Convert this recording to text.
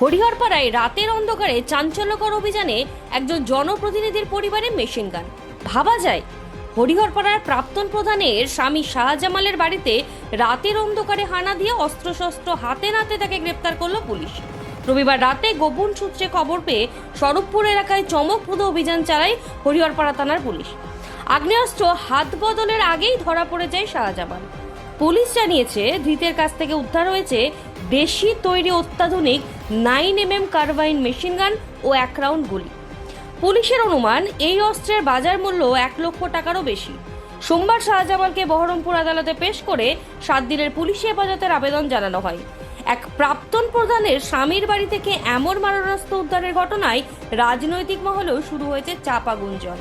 হরিহরপাড়ায় রাতের অন্ধকারে চাঞ্চল্যকর অভিযানে একজন জনপ্রতিনিধির পরিবারে মেশিন গান। ভাবা যায়, হরিহরপাড়ার প্রাক্তন প্রধানের স্বামী শাহজামালের বাড়িতে রাতের অন্ধকারে হানা দিয়ে অস্ত্রশস্ত্র হাতে নাতে তাকে গ্রেপ্তার করল পুলিশ। রবিবার রাতে গোপন সূত্রে খবর পেয়ে স্বরূপপুর এলাকায় চমকপ্রদ অভিযান চালায় হরিহরপাড়া থানার পুলিশ। আগ্নেয়াস্ত্র হাত বদলের আগেই ধরা পড়ে যায় শাহজামাল। পুলিশ জানিয়েছে, ধৃতের কাছ থেকে উদ্ধার হয়েছে দেশি তৈরি অত্যাধুনিক nine M M carbine machine gun ও এক রাউন্ড গুলি। পুলিশের অনুমান, এই অস্ত্রের বাজার মূল্য এক লক্ষ টাকারও বেশি। সোমবার শাহজামালকে বহরমপুর আদালতে পেশ করে সাত দিনের পুলিশি হেফাজতের আবেদন জানানো হয়। এক প্রাক্তন প্রধানের স্বামীর বাড়ি থেকে এমন মারণাস্ত্র উদ্ধারের ঘটনায় রাজনৈতিক মহলেও শুরু হয়েছে চাপা গুঞ্জন।